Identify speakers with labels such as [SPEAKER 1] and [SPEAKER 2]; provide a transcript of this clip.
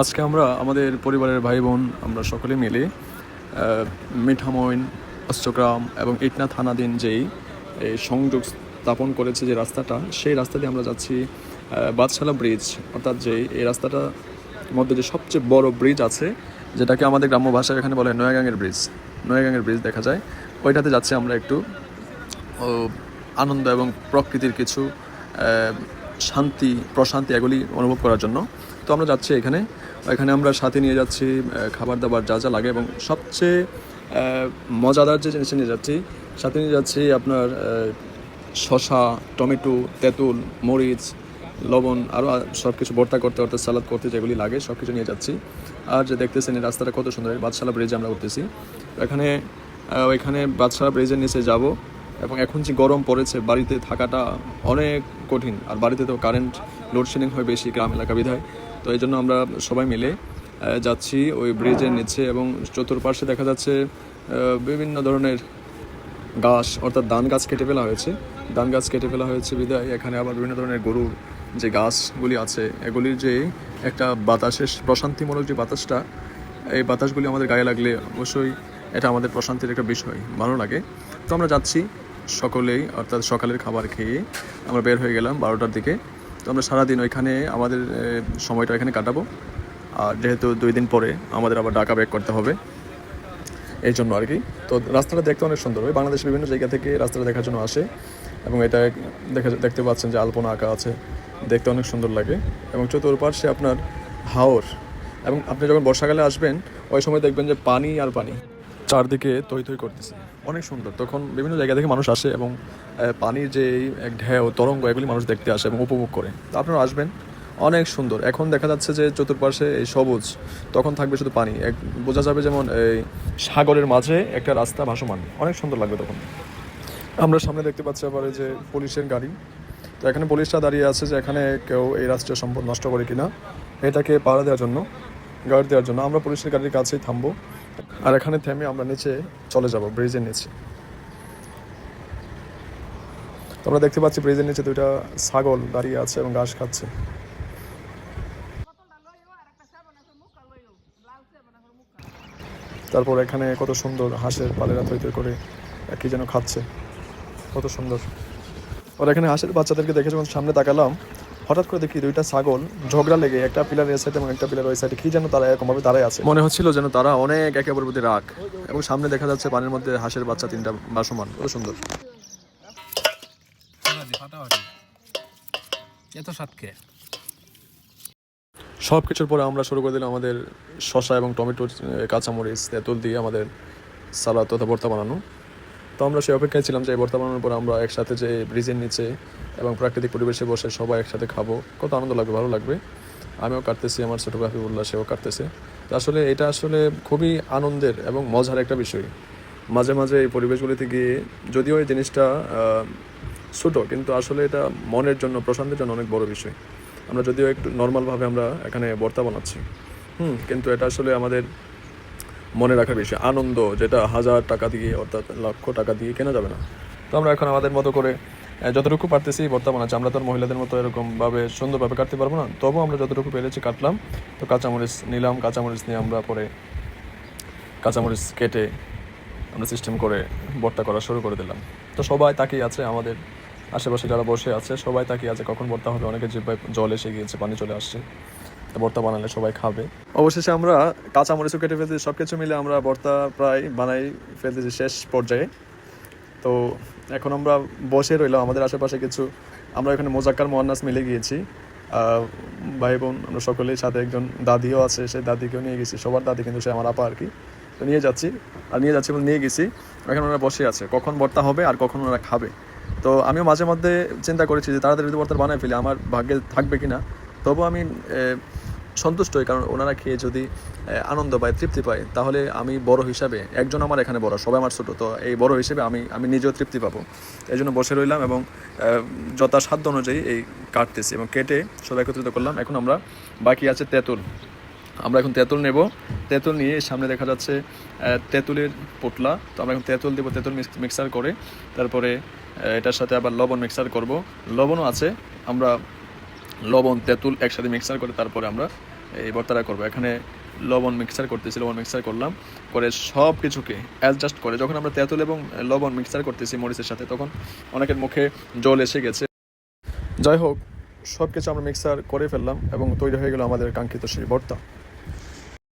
[SPEAKER 1] আজকে আমরা আমাদের পরিবারের ভাই বোন আমরা সকলে মিলে মিঠামইন, অষ্টগ্রাম এবং ইটনা থানাধীন যেই সংযোগ স্থাপন করেছে যে রাস্তাটা, সেই রাস্তা দিয়ে আমরা যাচ্ছি বাদশালা ব্রিজ, অর্থাৎ যে এই রাস্তাটার মধ্যে যে সবচেয়ে বড় ব্রিজ আছে, যেটাকে আমাদের গ্রাম্য ভাষায় এখানে বলে নয়াগাঙের ব্রিজ নয়াগাঙের ব্রিজ দেখা যায়। ওইটাতে যাচ্ছি আমরা একটু আনন্দ এবং প্রকৃতির কিছু শান্তি, প্রশান্তি এগুলি অনুভব করার জন্য। তো আমরা যাচ্ছি এখানে। এখানে আমরা সাথে নিয়ে যাচ্ছি খাবার দাবার যা যা লাগে এবং সবচেয়ে মজাদার যে জিনিসটা নিয়ে যাচ্ছি, সাথে নিয়ে যাচ্ছি আপনার শশা টমেটো, তেঁতুল, মরিচ, লবণ আরও সব কিছু ভর্তা করতে, অর্থাৎ সালাদ করতে যেগুলি লাগে সব কিছু নিয়ে যাচ্ছি। আর যে দেখতেছেন এই রাস্তাটা কত সুন্দর বাদশালা ব্রিজে আমরা উঠতেছি। এখানে ওইখানে বাদশালা ব্রিজের নিচে যাব। এবং এখন যে গরম পড়েছে, বাড়িতে থাকাটা অনেক কঠিন। আর বাড়িতে তো কারেন্ট লোডশেডিং হয় বেশি গ্রাম এলাকা বিধায়। তো এই জন্য আমরা সবাই মিলে যাচ্ছি ওই ব্রিজের নিচে এবং চতুর্পাশে দেখা যাচ্ছে বিভিন্ন ধরনের গাছ, অর্থাৎ ধান গাছ কেটে ফেলা হয়েছে। ধান গাছ কেটে ফেলা হয়েছে বিধায়। এখানে আবার বিভিন্ন ধরনের গরুর যে গাছগুলি আছে, এগুলির যে একটা বাতাসের প্রশান্তিমূলক যে বাতাসটা, এই বাতাসগুলি আমাদের গায়ে লাগলে অবশ্যই এটা আমাদের প্রশান্তির একটা বিষয়, ভালো লাগে। তো আমরা যাচ্ছি সকলেই, অর্থাৎ সকালের খাবার খেয়ে আমরা বের হয়ে গেলাম বারোটার দিকে। তো আমরা সারাদিন ওইখানে আমাদের সময়টা এখানে কাটাবো। আর যেহেতু দুই দিন পরে আমাদের আবার ঢাকা ব্যাক করতে হবে, এই জন্য আর কি। তো রাস্তাটা দেখতে অনেক সুন্দর। হয় বাংলাদেশের বিভিন্ন জায়গা থেকে রাস্তাটা দেখার জন্য আসে এবং এটা দেখা, দেখতে পাচ্ছেন যে আলপনা আঁকা আছে। দেখতে অনেক সুন্দর লাগে। এবং চতুর্পাশে আপনার হাওর। এবং আপনি যখন বর্ষাকালে আসবেন, ওই সময় দেখবেন যে পানি আর পানি। চারদিকে তৈ তৈ করতেছে। অনেক সুন্দর। তখন বিভিন্ন জায়গা থেকে মানুষ আসে এবং পানির যে ঢেউ, তরঙ্গ, এগুলি মানুষ দেখতে আসে এবং উপভোগ করে। তো আপনারা আসবেন। অনেক সুন্দর। এখন দেখা যাচ্ছে যে চতুর্পাশে এই সবুজ, তখন থাকবে শুধু পানি। এক, বোঝা যাবে যেমন এই সাগরের মাঝে একটা রাস্তা ভাসমান। অনেক সুন্দর লাগবে তখন। আমরা সামনে দেখতে পাচ্ছি আবার যে পুলিশের গাড়ি। তো এখানে পুলিশরা দাঁড়িয়ে আছে যে এখানে কেউ এই রাষ্ট্রীয় সম্পদ নষ্ট করে কিনা। এটাকে পাড়া দেওয়ার জন্য গার্ড দেওয়ার জন্য। আমরা পুলিশের গাড়ির কাছেই থামবো। আর এখানে থেমে আমরা নিচে চলে যাব ব্রিজের নিচে। তো আমরা দেখতে পাচ্ছি ব্রিজের নিচে দুইটা ছাগল দাঁড়িয়ে আছে এবং ঘাস খাচ্ছে। তারপর এখানে কত সুন্দর হাঁসের পালেরা তৈরি করে কি যেন খাচ্ছে। কত সুন্দর। ওর এখানে হাঁসের বাচ্চাদেরকে দেখে যখন সামনে তাকালাম হঠাৎ করে দেখি দুইটা ছাগল ঝগড়া লেগে একটা পিলার এই সাইড এবং একটা পিলার ওই সাইডে কি যেন তারা এরকম ভাবে দাঁড়ায় আছে। মনে হচ্ছিল যেন তারা অনেক একে অপরের প্রতি রাগ এবং সামনে দেখা যাচ্ছে পানির মধ্যে হাঁসের বাচ্চা তিনটা বাসমান কত সুন্দর।
[SPEAKER 2] এত সাতকে
[SPEAKER 1] সব কিছুর পরে আমরা শুরু করে দিলাম আমাদের শশা এবং টমেটো কাঁচামরিচ তেঁতুল দিয়ে আমাদের সালাদ তথা ভর্তা বানানো। তো আমরা সেই অপেক্ষায় ছিলাম যে এই ভর্তা আমরা একসাথে যে ব্রিজের নিচে এবং প্রাকৃতিক পরিবেশে বসে সবাই একসাথে খাব। কত আনন্দ লাগবে, ভালো লাগবে। আমিও কাটতেছি, আমার ছোটোগ্রাফি উল্লাস সেও কাটতেছে। তো আসলে এটা আসলে খুবই আনন্দের এবং মজার একটা বিষয়। মাঝে মাঝে এই পরিবেশগুলিতে গিয়ে যদিও এই জিনিসটা ছোটো, কিন্তু আসলে এটা মনের জন্য, প্রশান্তির জন্য অনেক বড় বিষয়। আমরা যদিও একটু নর্মালভাবে আমরা এখানে ভর্তা বানাচ্ছি। হুম, কিন্তু এটা আসলে আমাদের মনে রাখার বিষয়। আনন্দ, যেটা হাজার টাকা দিয়ে, অর্থাৎ লক্ষ টাকা দিয়ে কেনা যাবে না। তো আমরা এখন আমাদের মতো করে যতটুকু পারতেছি ভর্তা আছে। আমরা তো মহিলাদের মতো এরকমভাবে সুন্দরভাবে কাটতে পারব না। তবুও আমরা যতটুকু পেরেছি কাটলাম। তো কাঁচামরিচ নিলাম। কাঁচামরিচ নিয়ে আমরা পরে কাঁচামরিচ কেটে আমরা সিস্টেম করে ভর্তা করা শুরু করে দিলাম। তো সবাই তাকিয়ে আছে আমাদের আশেপাশে যারা বসে আছে, সবাই তাকিয়ে আছে কখন ভর্তা হবে। অনেকে জিব্বায় জল এসে গিয়েছে, পানি চলে আসছে। ভর্তা বানালে সবাই খাবে। অবশেষে আমরা কাঁচামরিচও কেটে ফেলতে সব কিছু মিলে আমরা ভর্তা প্রায় বানাই ফেলতেছি শেষ পর্যায়ে। তো এখন আমরা বসে রইলাম, আমাদের আশেপাশে কিছু, আমরা এখানে মোজাক্কার মোহান্নাস মিলে গিয়েছি। ভাই বোন, আমরা সকলেই সাথে একজন দাদিও আছে সেই দাদিকেও নিয়ে গেছি, সবার দাদি কিন্তু সে আমার আপা আর কি। তো নিয়ে যাচ্ছি, আর নিয়ে যাচ্ছি বলে নিয়ে গেছি। এখন ওরা বসে আছে, কখন ভর্তা হবে আর কখন ওরা খাবে। তো আমিও মাঝে মধ্যে চিন্তা করেছি যে তাড়াতাড়ি যদি ভর্তা বানায় ফেলি, আমার ভাগ্যে থাকবে কি না তবু আমি সন্তুষ্ট হই, কারণ ওনারা খেয়ে যদি আনন্দ পায়, তৃপ্তি পায়, তাহলে আমি বড় হিসাবে, একজন আমার এখানে বড়, সবাই আমার ছোটো, তো এই বড় হিসেবে আমি আমি নিজেও তৃপ্তি পাবো। এই জন্য বসে রইলাম এবং যথাসাধ্য অনুযায়ী এই কাটতেছি এবং কেটে সবাই একত্রিত করলাম। এখন আমরা বাকি আছে তেঁতুল। আমরা এখন তেঁতুল নেব। তেঁতুল নিয়ে সামনে দেখা যাচ্ছে তেঁতুলের পোটলা। তো আমরা এখন তেঁতুল দেবো, তেঁতুল মিক্সার করে। তারপরে এটার সাথে আবার লবণ মিক্সার করব। লবণও আছে, আমরা লবণ, তেঁতুল একসাথে মিক্সার করে তারপরে আমরা এই ভর্তাটা করব। এখানে লবণ মিক্সার করতেছি, লবণ মিক্সার করলাম। করে সব কিছুকে অ্যাডজাস্ট করে, যখন আমরা তেঁতুল এবং লবণ মিক্সার করতেছি মরিচের সাথে, তখন অনেকের মুখে জল এসে গেছে। যাই হোক সব কিছু আমরা মিক্সার করে ফেললাম এবং তৈরি হয়ে গেল আমাদের কাঙ্ক্ষিত সেই ভর্তা